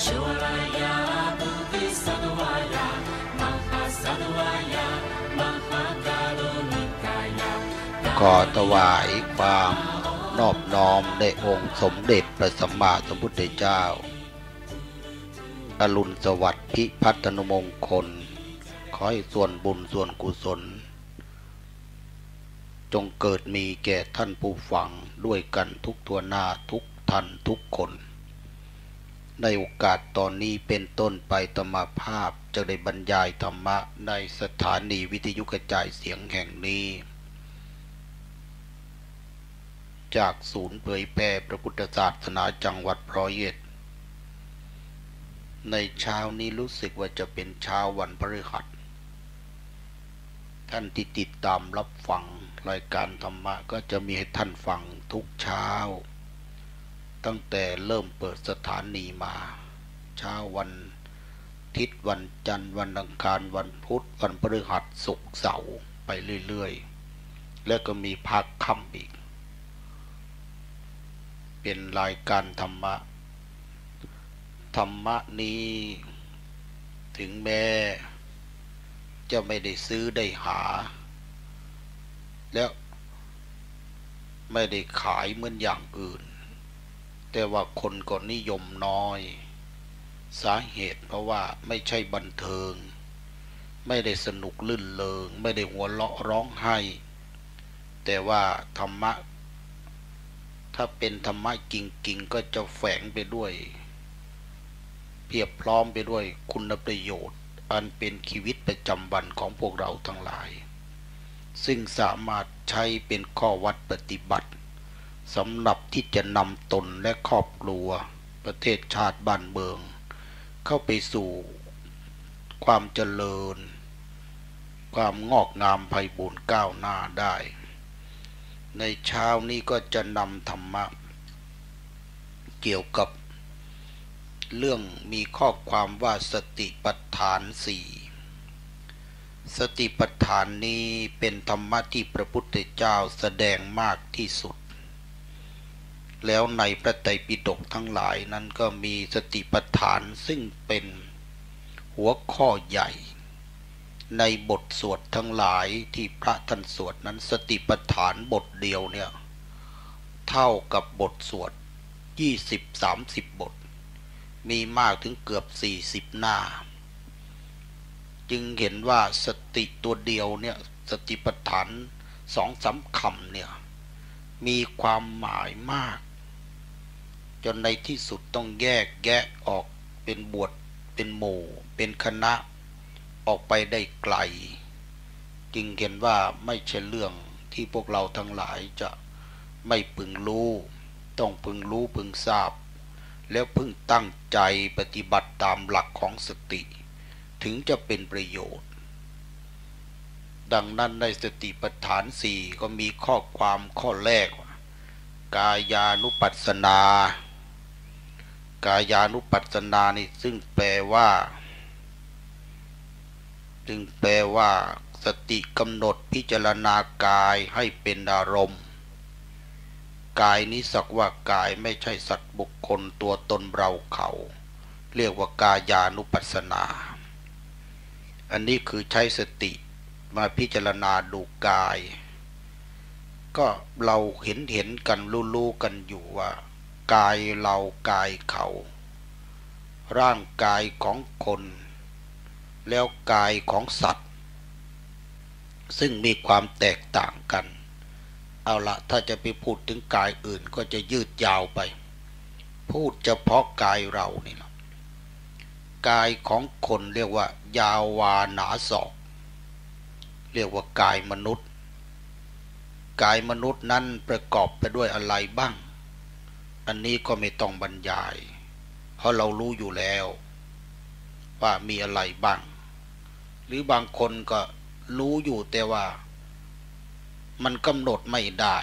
ขอถวายความนอบน้อมในองค์สมเด็จพระสัมมาสัมพุทธเจ้า อรุณสวัสดิ์พิพัฒนมงคล ขอให้ส่วนบุญส่วนกุศล จงเกิดมีแก่ท่านผู้ฟังด้วยกันทุกตัวหน้าทุกท่านทุกคน ในโอกาสตอนนี้เป็นต้นไปตมาภาพจะได้บรรยายธรรมะในสถานีวิทยุกระจายเสียงแห่งนี้ จากศูนย์เผยแพร่พระพุทธศาสนาจังหวัดร้อยเอ็ด ในเช้านี้รู้สึกว่าจะเป็นเช้าวันพฤหัส ท่านที่ติดตามรับฟังรายการธรรมะก็จะมีให้ท่านฟังทุกเช้า ตั้งแต่เริ่มเปิดสถานีมา เช้าวันทิศวันจันทร์วันอังคารวันพุธวันพฤหัสศุกร์เสาร์ไปเรื่อยๆ แล้วก็มีพักค่ำอีก เป็นรายการธรรมะ ธรรมะนี้ถึงแม้จะไม่ได้ซื้อได้หา แล้วไม่ได้ขายเหมือนอย่างอื่น แต่ว่าคนก็นิยมน้อย สาเหตุเพราะว่าไม่ใช่บันเทิง ไม่ได้สนุกลื่นเลงไม่ได้หัวเราะร้องไห้แต่ว่าธรรมะ ถ้าเป็นธรรมะจริง ๆ ก็จะแฝงไปด้วย เพียบพร้อมไปด้วยคุณประโยชน์ อันเป็นชีวิตประจำวันของพวกเราทั้งหลาย ซึ่งสามารถใช้เป็นข้อวัดปฏิบัติ สำหรับที่จะนำตนและครอบครัว ประเทศชาติบ้านเมือง เข้าไปสู่ความเจริญ ความงอกงามไพบูรณ์ก้าวหน้าได้ ในเช้านี้ก็จะนำธรรมะ เกี่ยวกับเรื่องมีข้อความว่าสติปัฏฐานสี่สติปัฏฐานนี้เป็นธรรมะที่พระพุทธเจ้าแสดงมากที่สุด แล้วในพระไตรปิฎกทั้งหลายนั้นก็มีสติปัฏฐานซึ่งเป็นหัวข้อใหญ่ ในบทสวดทั้งหลายที่พระท่านสวดนั้นสติปัฏฐานบทเดียวเนี่ยเท่ากับบทสวดยี่สิบสามสิบบท มีมากถึงเกือบสี่สิบหน้า จึงเห็นว่าสติตัวเดียวเนี่ยสติปัฏฐานสองสาคำเนี่ยมีความหมายมาก จนในที่สุดต้องแยกแยะออกเป็นบทเป็นหมู่ เป็นคณะออกไปได้ไกล จึงเห็นว่าไม่ใช่เรื่องที่พวกเราทั้งหลายจะไม่พึงรู้ ต้องพึงรู้พึงทราบ แล้วพึงตั้งใจปฏิบัติตามหลักของสติ ถึงจะเป็นประโยชน์ ดังนั้นในสติปัฏฐานสี่ก็มีข้อความข้อแรก กายานุปัสสนา กายานุปัสสนานี่ซึ่งแปลว่าจึงแปลว่า สติกำหนดพิจารณากายให้เป็นอารมณ์ กายนี้สักว่ากายไม่ใช่สัตว์บุคคลตัวตนเราเขา เรียกว่ากายานุปัสสนา อันนี้คือใช้สติมาพิจารณาดูกาย ก็เราเห็นเห็นกันรู้ๆกันอยู่ว่า กายเรากายเขา ร่างกายของคน แล้วกายของสัตว์ ซึ่งมีความแตกต่างกัน เอาละถ้าจะไปพูดถึงกายอื่นก็จะยืดยาวไป พูดเฉพาะกายเรานี่แหละกายของคนเรียกว่า ยาววาหนาศอก เรียกว่ากายมนุษย์ กายมนุษย์นั้นประกอบไปด้วยอะไรบ้าง อันนี้ก็ไม่ต้องบรรยาย เพราะเรารู้อยู่แล้ว ว่ามีอะไรบ้าง หรือบางคนก็รู้อยู่แต่ว่า มันกำหนดไม่ได้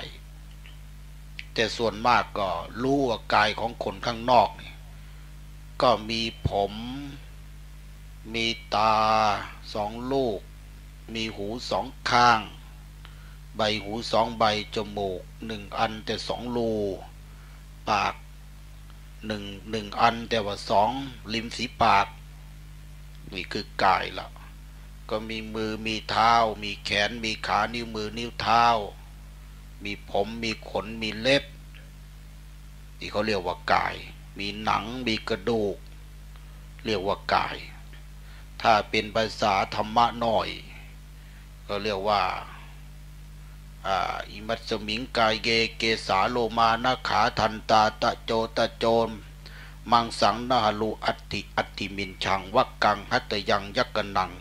แต่ส่วนมากก็รู้ว่ากายของคนข้างนอกนี่ก็มีผม มีตาสองลูก มีหูสองข้าง ใบหูสองใบจมูกหนึ่งอันแต่สองรู ปากหนึ่งหนึ่งอันแต่ว่าสองริมสีปากนี่คือกายละก็มีมือมีเท้า มีแขนมีขานิ้วมือนิ้วเท้า มีผมมีขนมีเล็บที่เขาเรียกว่ากาย มีหนังมีกระดูก เรียกว่ากาย ถ้าเป็นภาษาธรรมะหน่อย ก็เรียกว่า อิมัสมิงกายเกเกสาโลมานาขาทันตาตะโจตะโจม มังสังนาลูอัติอัติมินชังวักกังหัตยังยักกนัง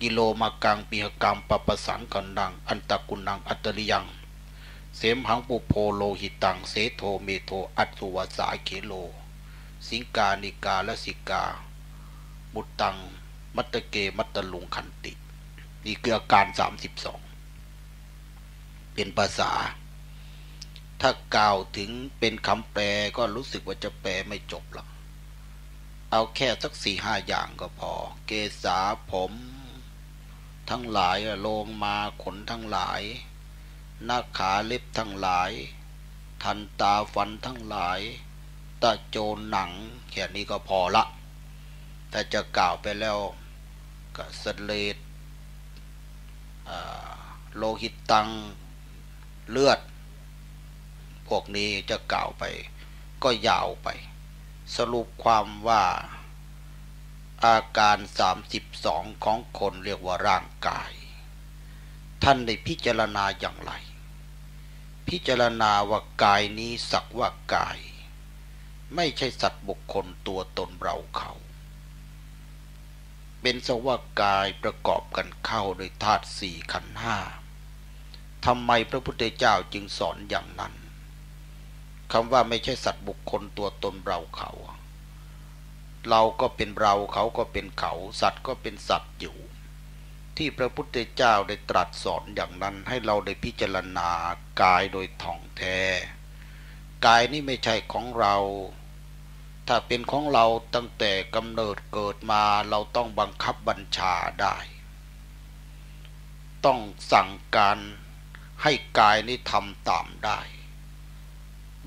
กิโลมากังปีหกรรมปปสังกันดัง อันตะกุนังอัตริยัง เสมหังปุโพโลหิตังเสโทเมโทอัตสุวสาเขโล สิงกานิกาและสิกา บุตตัง มัตเกมัตลุงคันติ นี่คืออาการสามสิบสอง เป็นภาษา ถ้ากล่าวถึงเป็นคำแปลก็รู้สึกว่าจะแปลไม่จบหรอกเอาแค่สักสี่ห้าอย่างก็พอ เกษาผม ทั้งหลายลงมาขนทั้งหลาย หน้าขาเล็บทั้งหลาย ทันตาฟันทั้งหลาย ตะโจนหนังแค่นี้ก็พอละ แต่จะกล่าวไปแล้วก็สเลดโลหิตตัง เลือด พวกนี้จะกล่าวไป ก็ยาวไป สรุปความว่า อาการ 32 ของคนเรียกว่าร่างกาย ท่านได้พิจารณาอย่างไร พิจารณาว่ากายนี้สักว่ากาย ไม่ใช่สัตว์บุคคลตัวตนเราเขาเป็นสว่ากายประกอบกันเข้าโดยธาตุสี่ขันห้า ทำไมพระพุทธเจ้าจึงสอนอย่างนั้นคำว่าไม่ใช่สัตว์บุคคลตัวตนเราเขา เราก็เป็นเราเขาก็เป็นเขา สัตว์ก็เป็นสัตว์อยู่ ที่พระพุทธเจ้าได้ตรัสสอนอย่างนั้นให้เราได้พิจารณากายโดยท่องแท้ กายนี้ไม่ใช่ของเรา ถ้าเป็นของเราตั้งแต่กำเนิดเกิดมาเราต้องบังคับบัญชาได้ ต้องสั่งการ ให้กายนี้ทำตามได้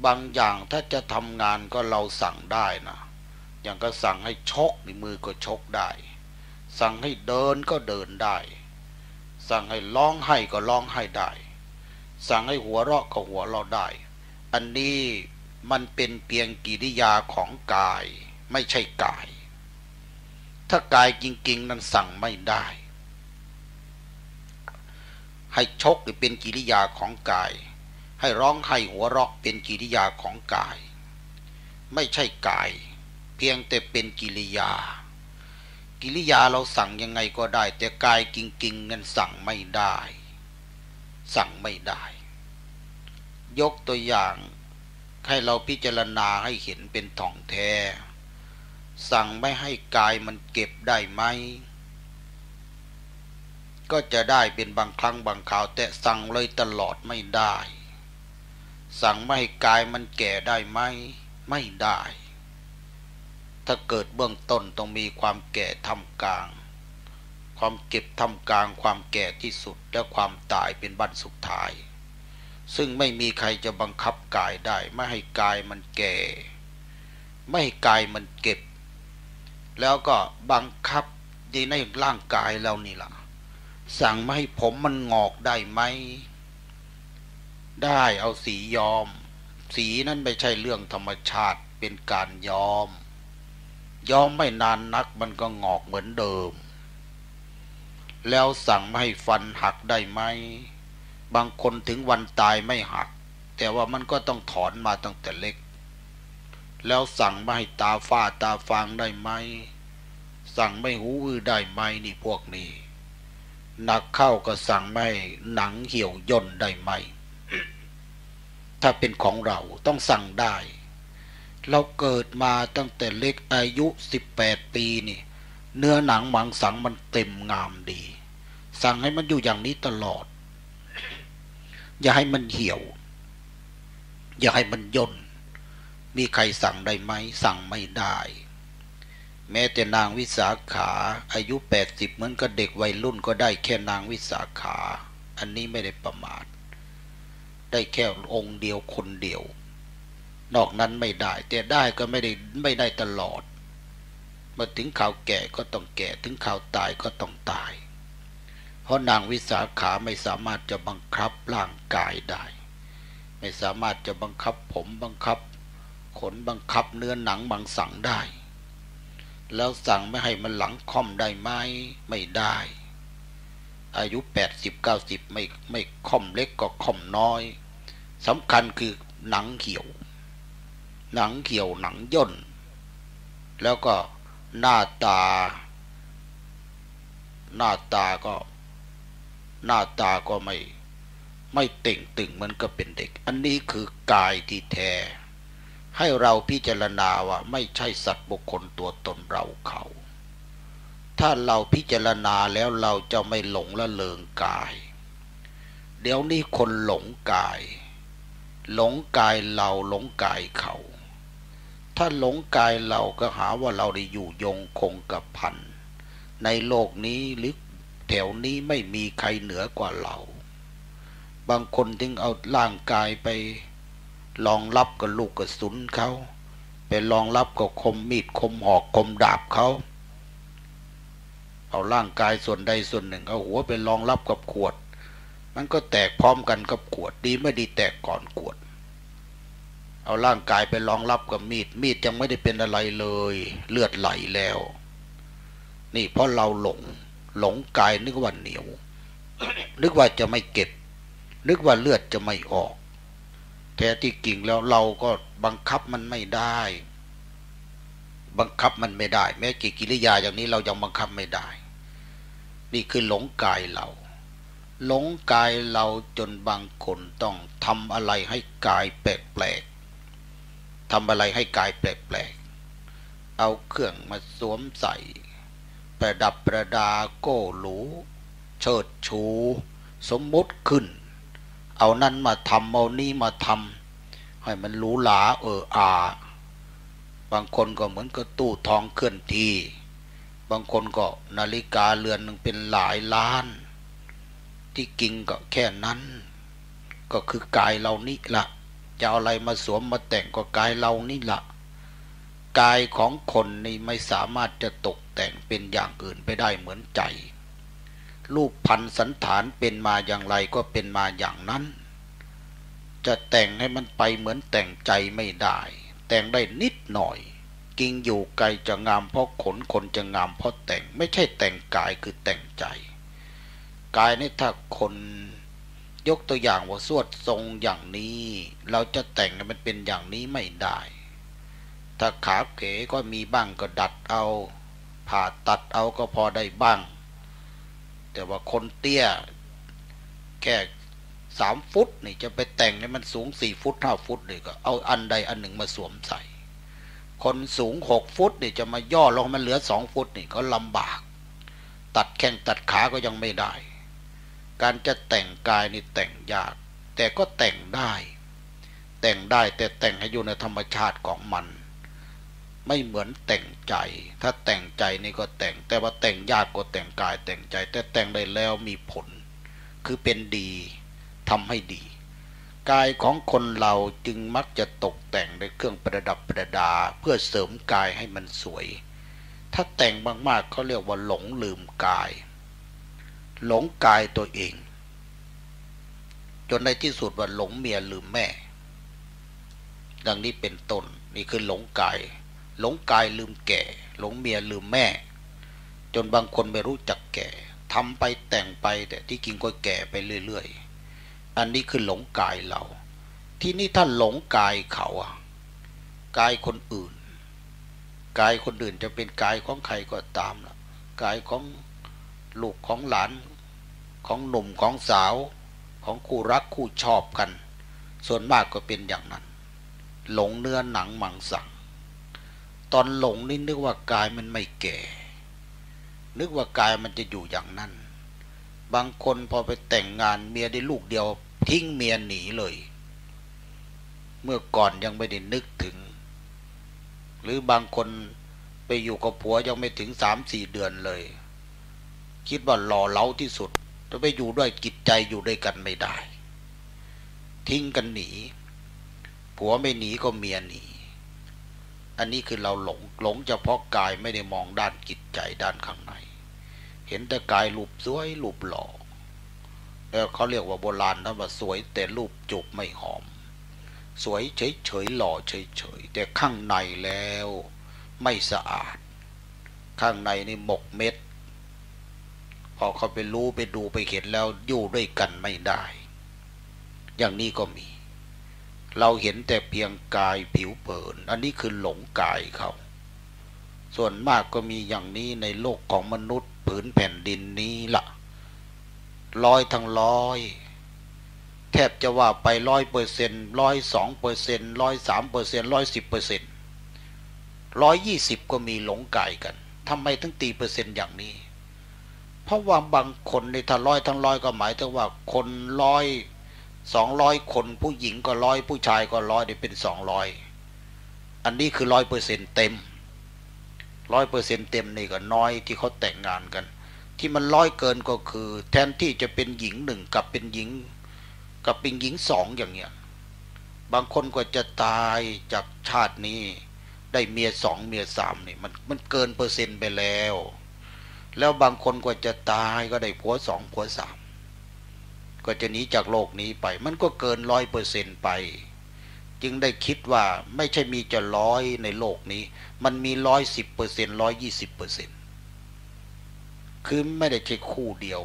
บางอย่างถ้าจะทำงานก็เราสั่งได้นะอย่างก็สั่งให้ชกในมือก็ชกได้ สั่งให้เดินก็เดินได้ สั่งให้ร้องไห้ก็ร้องไห้ได้ สั่งให้หัวเราะก็หัวเราะได้ อันนี้มันเป็นเพียงกิริยาของกายไม่ใช่กาย ถ้ากายจริง ๆ นั้นสั่งไม่ได้ ให้ชกเป็นกิริยาของกาย ให้ร้องให้หัวเราะเป็นกิริยาของกาย ไม่ใช่กาย เพียงแต่เป็นกิริยา กิริยาเราสั่งยังไงก็ได้ แต่กายจริงๆนั้นสั่งไม่ได้ สั่งไม่ได้ ยกตัวอย่างให้เราพิจารณาให้เห็นเป็นท่องแท้ สั่งไม่ให้กายมันเก็บได้ไหม ก็จะได้เป็นบางครั้งบางคราว แต่สั่งเลยตลอดไม่ได้ สั่งไม่ให้กายมันแก่ได้ไหมไม่ได้ ถ้าเกิดเบื้องต้นต้องมีความแก่ทำกลาง ความเก็บทำกลาง ความแก่ที่สุดและความตายเป็นบั้นสุดท้าย ซึ่งไม่มีใครจะบังคับกายได้ ไม่ให้กายมันแก่ ไม่ให้กายมันเก็บ แล้วก็บังคับในร่างกายเรานี่แหละ สั่งไม่ให้ผมมันงอกได้ไหม ได้เอาสียอม สีนั้นไม่ใช่เรื่องธรรมชาติเป็นการยอม ยอมไม่นานนักมันก็งอกเหมือนเดิม แล้วสั่งไม่ให้ฟันหักได้ไหม บางคนถึงวันตายไม่หัก แต่ว่ามันก็ต้องถอนมาตั้งแต่เล็ก แล้วสั่งไม่ให้ตาฝ้าตาฟางได้ไหม สั่งไม่หูอื้อได้ไหมนี่พวกนี้ หนักเข้าก็สั่งไม่หนังเหี่ยวย่นได้ไหม ถ้าเป็นของเราต้องสั่งได้ เราเกิดมาตั้งแต่เล็กอายุสิบแปดปีนี่ เนื้อหนังหมังสังมันเต็มงามดี สั่งให้มันอยู่อย่างนี้ตลอด อย่าให้มันเหี่ยว อย่าให้มันย่นมีใครสั่งได้ไหม สั่งไม่ได้ แม้แต่นางวิสาขา อายุแปดสิบเหมือนกับเด็กวัยรุ่นก็ได้แค่นางวิสาขา อันนี้ไม่ได้ประมาท ได้แค่องค์เดียวคนเดียว นอกนั้นไม่ได้ แต่ได้ก็ไม่ได้ไม่ได้ตลอดมาถึงข่าวแก่ก็ต้องแก่ ถึงข่าวตายก็ต้องตาย เพราะนางวิสาขาไม่สามารถจะบังคับร่างกายได้ ไม่สามารถจะบังคับผมบังคับ ขนบังคับเนื้อหนังบางสังได้ แล้วสั่งไม่ให้มันหลังค่อมได้ไหมไม่ได้ อายุแปดสิบเก้าสิบไม่ไม่ค่อมเล็กก็ค่อมน้อยสำคัญคือหนังเขียว หนังเขียวหนังย่น แล้วก็หน้าตา หน้าตาก็ หน้าตาก็ไม่ ไม่เต่งตึงมันก็เป็นเด็ก อันนี้คือกายที่แท้ ให้เราพิจารณาว่าไม่ใช่สัตว์บุคคลตัวตนเราเขา ถ้าเราพิจารณาแล้วเราจะไม่หลงละเลงกาย เดี๋ยวนี้คนหลงกาย หลงกายเราหลงกายเขา ถ้าหลงกายเราก็หาว่าเราได้อยู่ยงคงกับพัน ในโลกนี้หรือแถวนี้ไม่มีใครเหนือกว่าเรา บางคนถึงเอาร่างกายไป ลองรับกับลูกกระสุนเขาไปลองรับกับคมมีดคมหอกคมดาบเขาเอาร่างกายส่วนใดส่วนหนึ่งเอาหัวไปลองรับกับขวด มันก็แตกพร้อมกันกับขวดดีไม่ดีแตกก่อนขวด เอาร่างกายไปรองรับกับมีดมีดยังไม่ได้เป็นอะไรเลย เลือดไหลแล้ว นี่เพราะเราหลง หลงกายนึกว่าเหนียว นึกว่าจะไม่เก็บ นึกว่าเลือดจะไม่ออก แท้ที่กิ่งแล้วเราก็บังคับมันไม่ได้ บังคับมันไม่ได้ แม้กิริยาอย่างนี้เรายังบังคับไม่ได้ นี่คือหลงกายเรา หลงกายเราจนบางคนต้องทำอะไรให้กายแปลกๆทำอะไรให้กายแปลกๆเอาเครื่องมาสวมใส่ ประดับประดาโก้หรูเชิดชู สมมติขึ้น เอานั้นมาทำเอานี้มาทำให้มันหรูหราเอออาบางคนก็เหมือนกับตู้ทองเคลื่อนที่ บางคนก็นาฬิกาเรือนหนึ่งเป็นหลายล้าน ที่กิงก็แค่นั้น ก็คือกายเรานี่ละจะเอาอะไรมาสวมมาแต่งก็กายเรานี่ละกายของคนนี่ไม่สามารถจะตกแต่งเป็นอย่างอื่นไปได้เหมือนใจ รูปพันสันฐานเป็นมาอย่างไรก็เป็นมาอย่างนั้น จะแต่งให้มันไปเหมือนแต่งใจไม่ได้ แต่งได้นิดหน่อยกิ่งอยู่ไกลจะงามเพราะขนคนจะงามเพราะแต่งไม่ใช่แต่งกายคือแต่งใจ กายนี่ถ้าคนยกตัวอย่างว่าสวดทรงอย่างนี้ เราจะแต่งมันเป็นอย่างนี้ไม่ได้ ถ้าขาเก๋ก็มีบ้างก็ดัดเอา ผ่าตัดเอาก็พอได้บ้าง แต่ว่าคนเตี้ย แค่สามฟุตนี่จะไปแต่งให้มันสูงสี่ฟุตห้าฟุตนี่ก็เอาอันใดอันหนึ่งมาสวมใส่ คนสูงหกฟุตนี่จะมาย่อลงมันเหลือสองฟุตนี่ก็ลำบาก ตัดแข้งตัดขาก็ยังไม่ได้ การจะแต่งกายนี่แต่งยาก แต่ก็แต่งได้ แต่งได้แต่แต่งให้อยู่ในธรรมชาติของมัน ไม่เหมือนแต่งใจ ถ้าแต่งใจนี่ก็แต่ง แต่ว่าแต่งยากกว่าแต่งกาย แต่งใจ แต่แต่งได้แล้วมีผล คือเป็นดีทำให้ดี กายของคนเราจึงมักจะตกแต่งด้วยเครื่องประดับประดา เพื่อเสริมกายให้มันสวย ถ้าแต่งมากๆเขาเรียกว่าหลงลืมกาย หลงกายตัวเอง จนในที่สุดว่าหลงเมียลืมแม่ ดังนี้เป็นต้นนี่คือหลงกาย หลงกายลืมแก่ หลงเมียลืมแม่ จนบางคนไม่รู้จักแก่ทำไปแต่งไปแต่ที่จริงก็แก่ไปเรื่อยๆ อันนี้คือหลงกายเรา ที่นี่ถ้าหลงกายเขาอะกายคนอื่น กายคนอื่นจะเป็นกายของใครก็ตามละกายของลูกของหลาน ของหนุ่มของสาว ของคู่รักคู่ชอบกัน ส่วนมากก็เป็นอย่างนั้น หลงเนื้อหนังมังสัง ตอนหลงนี่นึกว่ากายมันไม่แก่ นึกว่ากายมันจะอยู่อย่างนั้น บางคนพอไปแต่งงานเมียได้ลูกเดียว ทิ้งเมียหนีเลย เมื่อก่อนยังไม่ได้นึกถึง หรือบางคนไปอยู่กับผัวยังไม่ถึงสามสี่เดือนเลย คิดว่าหล่อเล้าที่สุดจะไปอยู่ด้วยกิจใจอยู่ด้วยกันไม่ได้ ทิ้งกันหนี ผัวไม่หนีก็เมียหนี อันนี้คือเราหลงหลงเฉพาะกายไม่ได้มองด้านจิตใจด้านข้างใน เห็นแต่กายรูปสวยรูปหล่อแล้วเขาเรียกว่าโบราณท่านว่าสวยแต่รูปจุบไม่หอม สวยเฉยเฉยหล่อเฉยเฉยแต่ข้างในแล้วไม่สะอาด ข้างในนี่หมกเม็ดพอเขาไปรู้ไปดูไปเห็นแล้วอยู่ด้วยกันไม่ได้ อย่างนี้ก็มี เราเห็นแต่เพียงกายผิวเผิน อันนี้คือหลงกายเขาส่วนมากก็มีอย่างนี้ในโลกของมนุษย์ผืนแผ่นดินนี้ละ่ะร้อยทั้งร้อย แทบจะว่าไปร้อยเปอร์เซ็นต์ร้อยสองเปอร์เซ็นต์ร้อยสามเปอร์เซ็นต์ร้อยสิบเปอร์เซ็นต์ร้อยยี่สิบก็มีหลงกายกันทำไมถึงตีเปอร์เซ็นต์อย่างนี้ เพราะว่าบางคนในถ้าร้อยทั้งร้อยก็หมายถึงว่าคนร้อย สองร้อยคนผู้หญิงก็ร้อยผู้ชายก็ร้อยได้เป็นสองร้อยอันนี้คือร้อยเปอร์เซ็นเต็มร้อยเปอร์เซ็นเต็มนี่ก็น้อยที่เขาแต่งงานกัน ที่มันร้อยเกินก็คือ แทนที่จะเป็นหญิงหนึ่งกับเป็นหญิง กับเป็นหญิงสองอย่างเงี้ยบางคนก็จะตายจากชาตินี้ ได้เมียสองเมียสามนี่มันมันเกินเปอร์เซ็นต์ไปแล้ว แล้วบางคนก็จะตายก็ได้ผัวสองผัวสาม ก็จะหนีจากโลกนี้ไป มันก็เกินร้อยเปอร์เซ็นต์ไป จึงได้คิดว่าไม่ใช่มีจะร้อยในโลกนี้ มันมีร้อยสิบเปอร์เซ็นต์ร้อยยี่สิบเปอร์เซ็นต์คือไม่ได้ใช่คู่เดียว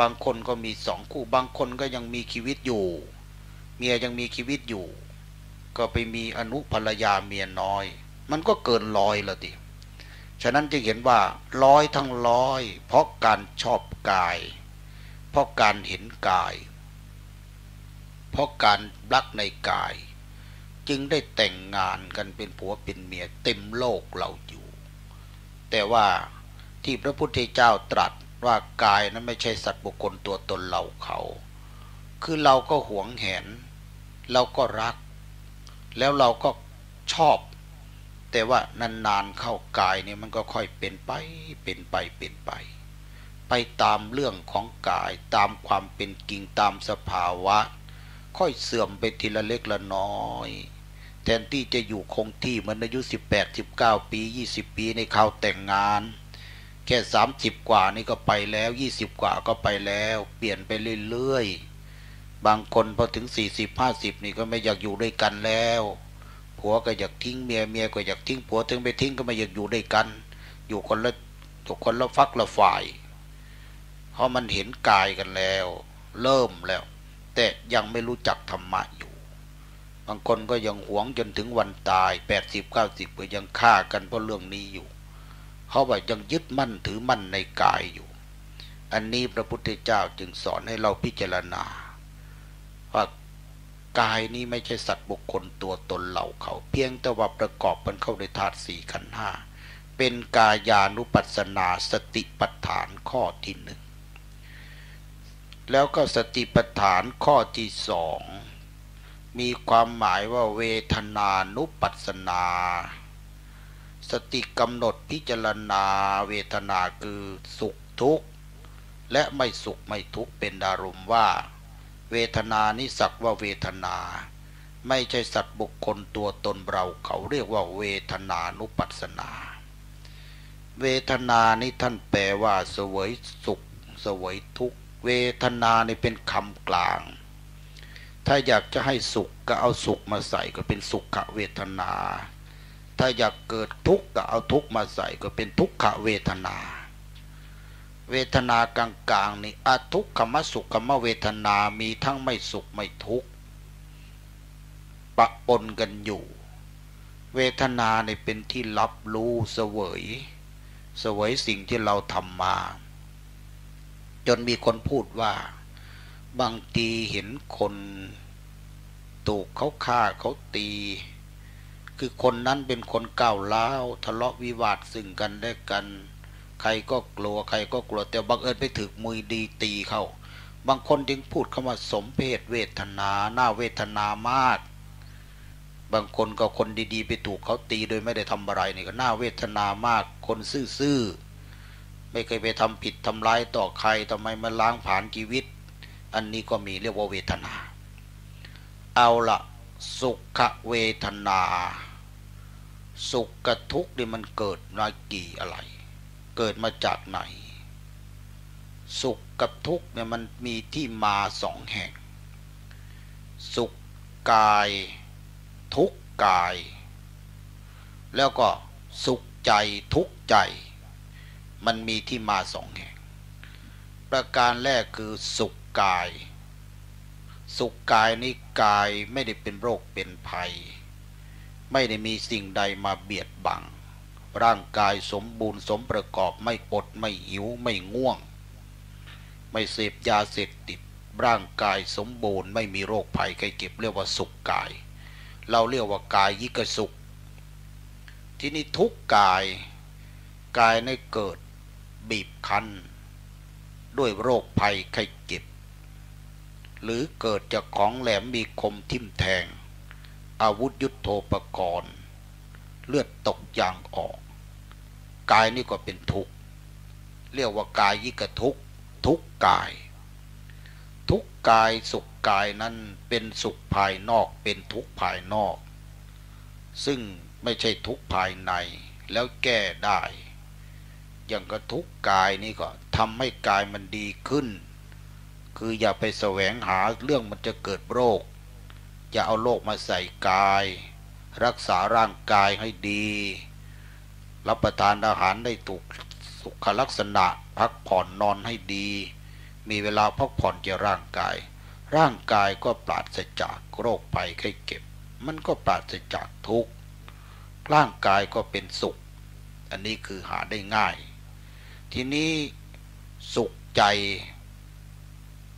บางคนก็มีสองคู่ บางคนก็ยังมีชีวิตอยู่ เมียยังมีชีวิตอยู่ ก็ไปมีอนุภรรยาเมียน้อย มันก็เกินร้อยละดิฉะนั้นจึงเห็นว่าร้อยทั้งร้อย เพราะการชอบกาย เพราะการเห็นกาย เพราะการรักในกาย จึงได้แต่งงานกันเป็นผัวเป็นเมียเต็มโลกเราอยู่ แต่ว่าที่พระพุทธเจ้าตรัสว่ากายนั้นไม่ใช่สัตว์บุคคลตัวตนเราเขา คือเราก็หวงแหน เราก็รัก แล้วเราก็ชอบ แต่ว่านานๆเข้ากายเนี่ยมันก็ค่อยเป็นไป เป็นไปเป็นไปไป ไปตามเรื่องของกายตามความเป็นจริงตามสภาวะ ค่อยเสื่อมไปทีละเล็กละน้อย แทนที่จะอยู่คงที่มือนอายุ18 19 ปี 20 ปีในข่าวแต่งงาน แค่สามสิบกว่านี่ก็ไปแล้วยี่สิบกว่าก็ไปแล้ว เปลี่ยนไปเรื่อยๆ บางคนพอถึงสี่สิบห้าสิบนี่ก็ไม่อยากอยู่ด้วยกันแล้วผัวก็อยากทิ้งเมียเมียก็อยากทิ้งผัวถึงไปทิ้งก็ไม่อยากอยู่ด้วยกัน อยู่คนละทุกคนละฟักละฝ่าย ราะมันเห็นกายกันแล้ว เริ่มแล้ว แต่ยังไม่รู้จักธรรมะอยู่ บางคนก็ยังหวงจนถึงวันตายแปดสิบเก้าสิบก็ยังฆ่ากันเพราะเรื่องนี้อยู่เขาว่ายังยึดมั่นถือมั่นในกายอยู่ อันนี้พระพุทธเจ้าจึงสอนให้เราพิจารณาว่ากายนี้ไม่ใช่สัตว์บุคคลตัวตนเหล่าเขา เพียงแต่ว่าประกอบมันเข้าในธาตุสี่ขันห้าเป็นกายานุปัสสนาสติปัฏฐานข้อที่หนึ่ง แล้วก็สติปัฏฐานข้อที่สองมีความหมายว่าเวทนานุปัสสนา สติกำหนดพิจารณาเวทนาคือสุขทุกข์ และไม่สุขไม่ทุกข์เป็นอารมณ์ว่า เวทนานิสักว่าเวทนา ไม่ใช่สัตว์บุคคลตัวตนเราเขาเรียกว่าเวทนานุปัสสนา เวทนานี่ท่านแปลว่า สวยสุข สวยทุกข์ เวทนานี่เป็นคำกลาง ถ้าอยากจะให้สุขก็เอาสุขมาใส่ก็เป็นสุขเวทนา ถ้าอยากเกิดทุกข์ก็เอาทุกข์มาใส่ก็เป็นทุกขเวทนา เวทนากลางๆนี่อทุกขมสุขขมเวทนามีทั้งไม่สุขไม่ทุกข์ปะปนกันอยู่ เวทนาเนี่เป็นที่รับรู้เสวย เสวยสิ่งที่เราทำมา จนมีคนพูดว่า บางทีเห็นคนถูกเขาฆ่าเขาตี คือคนนั้นเป็นคนก้าวล้าวทะเลาะวิวาทซึ่งกันและกัน ใครก็กลัวใครก็กลัวแต่บังเอิญไปถึกมือดีตีเขาบางคนจึงพูดคำว่าสมเพศเวทนาหน้าเวทนามาก บางคนก็คนดีๆ ไปถูกเขาตีโดยไม่ได้ทำอะไรนี่ก็น่าเวทนามาก คนซื่อๆ ไม่เคยไปทำผิดทำร้ายต่อใครทำไมมาล้างผ่านชีวิต อันนี้ก็มีเรียกว่าเวทนา เอาละสุขเวทนา สุขกับทุกข์นี่มันเกิดมากี่อะไร เกิดมาจากไหน สุขกับทุกข์เนี่ยมันมีที่มาสองแห่ง สุขกายทุกกาย แล้วก็สุขใจทุกใจ มันมีที่มาสองแห่ง ประการแรกคือสุขกาย สุขกายนี้กายไม่ได้เป็นโรคเป็นภัย ไม่ได้มีสิ่งใดมาเบียดบัง ร่างกายสมบูรณ์สมประกอบไม่ปดไม่หิวไม่ง่วง ไม่เสพยาเสพติด ร่างกายสมบูรณ์ไม่มีโรคภัยใครเก็บเรียกว่าสุขกาย เราเรียกว่ากายยิกสุขที่นี่ทุกกายกายในเกิด บีบคั้น ด้วยโรคภัยไข้เจ็บ หรือเกิดจากของแหลมมีคมทิ่มแทง อาวุธยุโทโธปกรณ์เลือดตกยางออก กายนี่ก็เป็นทุกข์ เรียกว่ากายยิกทุกข์ทุกกาย ทุกกายสุขกายนั้นเป็นสุขภายนอกเป็นทุกข์ภายนอก ซึ่งไม่ใช่ทุกข์ภายในแล้วแก้ได้ อย่างกระทุกกายนี่ก็ทำให้กายมันดีขึ้น คืออย่าไปแสวงหาเรื่องมันจะเกิดโรค อย่าเอาโรคมาใส่กาย รักษาร่างกายให้ดี รับประทานอาหารได้ถูกสุขลักษณะพักผ่อนนอนให้ดี มีเวลาพักผ่อนแก่ร่างกาย ร่างกายก็ปราศจากโรคภัยไข้เก็บ มันก็ปราศจากทุกข์ร่างกายก็เป็นสุข อันนี้คือหาได้ง่าย ทีนี้สุขใจ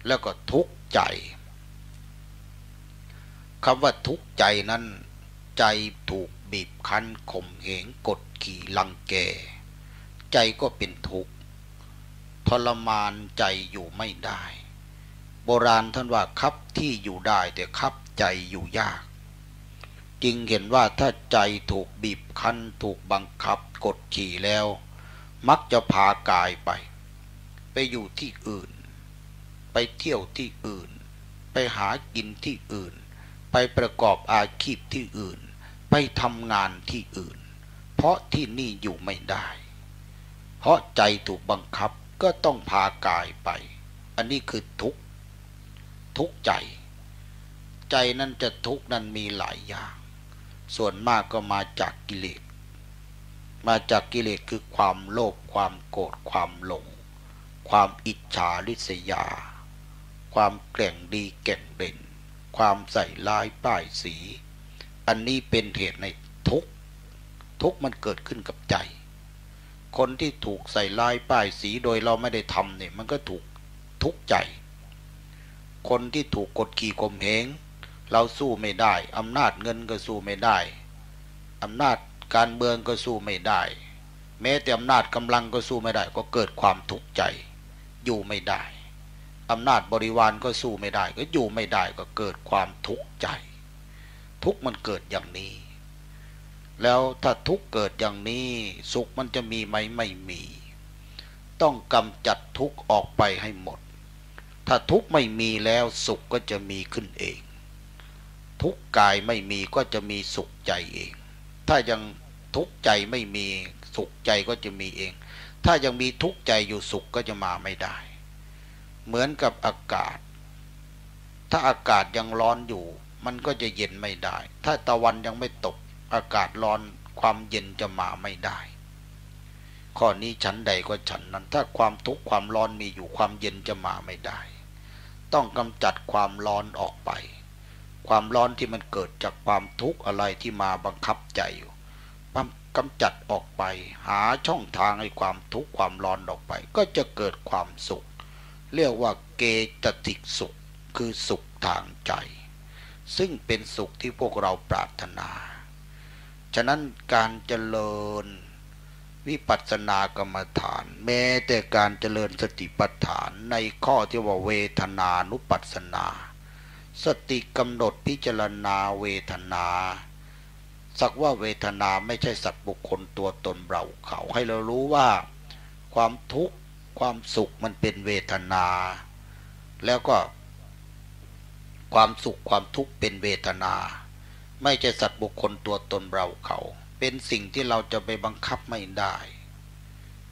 แล้วก็ทุกข์ใจคำว่าทุกข์ใจนั้น ใจถูกบีบคั้นข่มเหงกดขี่ลังแก ใจก็เป็นทุกข์ทรมานใจอยู่ไม่ได้ โบราณท่านว่าคับที่อยู่ได้แต่คับใจอยู่ยาก จึงเห็นว่าถ้าใจถูกบีบคั้นถูกบังคับกดขี่แล้ว มักจะพากายไป ไปอยู่ที่อื่น ไปเที่ยวที่อื่น ไปหากินที่อื่น ไปประกอบอาชีพที่อื่น ไปทำงานที่อื่น เพราะที่นี่อยู่ไม่ได้ เพราะใจถูกบังคับก็ต้องพากายไป อันนี้คือทุกทุกใจ ใจนั้นจะทุกนั้นมีหลายอย่าง ส่วนมากก็มาจากกิเลส มาจากกิเลสคือความโลภความโกรธความหลง ความอิจฉาริษยา ความแกร่งดีแก่งเด่น ความใส่ลายป้ายสี อันนี้เป็นเหตุในทุกทุกมันเกิดขึ้นกับใจ คนที่ถูกใส่ลายป้ายสีโดยเราไม่ได้ทำเนี่ยมันก็ถูกทุกใจ คนที่ถูกกดขี่ข่มเหงเราสู้ไม่ได้อำนาจเงินก็สู้ไม่ได้อำนาจ การเมืองก็สู้ไม่ได้ แม้แต่อำนาจกำลังก็สู้ไม่ได้ ก็เกิดความทุกข์ใจ อยู่ไม่ได้อำนาจบริวารก็สู้ไม่ได้ ก็อยู่ไม่ได้ก็เกิดความทุกข์ใจ ทุกมันเกิดอย่างนี้ แล้วถ้าทุกเกิดอย่างนี้ สุขมันจะมีไหมไม่มี ต้องกำจัดทุกออกไปให้หมด ถ้าทุกไม่มีแล้วสุขก็จะมีขึ้นเอง ทุกกายไม่มีก็จะมีสุขใจเอง ถ้ายัง ทุกใจไม่มีสุขใจก็จะมีเอง ถ้ายังมีทุกใจอยู่สุขก็จะมาไม่ได้ เหมือนกับอากาศ ถ้าอากาศยังร้อนอยู่ มันก็จะเย็นไม่ได้ ถ้าตะวันยังไม่ตก อากาศร้อนความเย็นจะมาไม่ได้ ข้อนี้ฉันใดก็ฉันนั้น ถ้าความทุกข์ความร้อนมีอยู่ความเย็นจะมาไม่ได้ ต้องกำจัดความร้อนออกไป ความร้อนที่มันเกิดจากความทุกข์อะไรที่มาบังคับใจอยู่ กำจัดออกไป หาช่องทางให้ความทุกข์ความร้อนออกไป ก็จะเกิดความสุข เรียกว่าเกตติกสุข คือสุขทางใจ ซึ่งเป็นสุขที่พวกเราปรารถนา ฉะนั้นการเจริญวิปัสสนากรรมฐาน แม้แต่การเจริญสติปัฏฐานในข้อที่ว่าเวทนานุปัสสนา สติกำหนดพิจารณาเวทนา สักว่าเวทนาไม่ใช่สัตว์บุคคลตัวตนเราเขา ให้เรารู้ว่าความทุกข์ความสุขมันเป็นเวทนา แล้วก็ ความสุขความทุกข์เป็นเวทนา ไม่ใช่สัตว์บุคคลตัวตนเราเขา เป็นสิ่งที่เราจะไปบังคับไม่ได้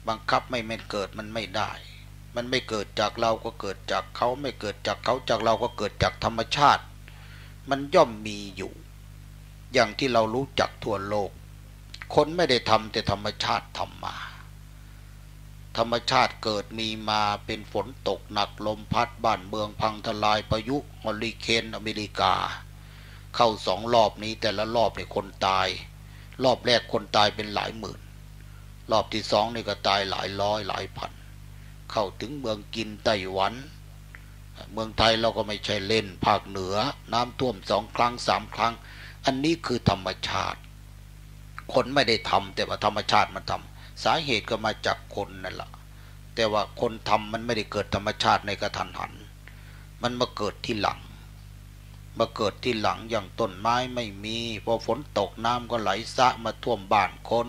บังคับไม่ไม่เกิดมันไม่ได้ มันไม่เกิดจากเราก็เกิดจากเขาไม่เกิดจากเขาจากเราก็เกิดจากธรรมชาติ มันย่อมมีอยู่ อย่างที่เรารู้จักทั่วโลก คนไม่ได้ทำแต่ธรรมชาติทำมา ธรรมชาติเกิดมีมาเป็นฝนตกหนักลมพัดบ้านเมืองพังทลายพายุฮอริเคนอเมริกา เข้าสองรอบนี้แต่ละรอบเนี่ยคนตาย รอบแรกคนตายเป็นหลายหมื่น รอบที่สองนี่ก็ตายหลายร้อยหลายพัน เข้าถึงเมืองกินไต้หวันเมืองไทยเราก็ไม่ใช่เล่น ภาคเหนือ น้ำท่วมสองครั้งสามครั้ง อันนี้คือธรรมชาติ คนไม่ได้ทำแต่ว่าธรรมชาติมันทำสาเหตุก็มาจากคนนั่นแหละแต่ว่าคนทำมันไม่ได้เกิดธรรมชาติในกระทันหัน มันมาเกิดที่หลัง มาเกิดที่หลังอย่างต้นไม้ไม่มีพอฝนตกน้ำก็ไหลซะมาท่วมบ้านคน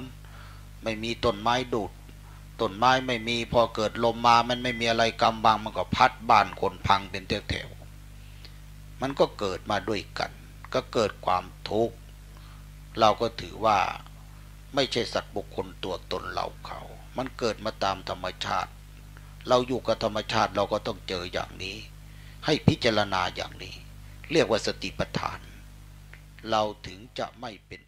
ไม่มีต้นไม้ดูดต้นไม้ไม่มีพอเกิดลมมามันไม่มีอะไรกำบังมันก็พัดบ้านคนพังเป็นแถวๆมันก็เกิดมาด้วยกัน ก็เกิดความทุกข์ เราก็ถือว่าไม่ใช่สัตว์บุคคลตัวตนเราเขา มันเกิดมาตามธรรมชาติ เราอยู่กับธรรมชาติเราก็ต้องเจออย่างนี้ ให้พิจารณาอย่างนี้ เรียกว่าสติปัฏฐาน เราถึงจะไม่เป็น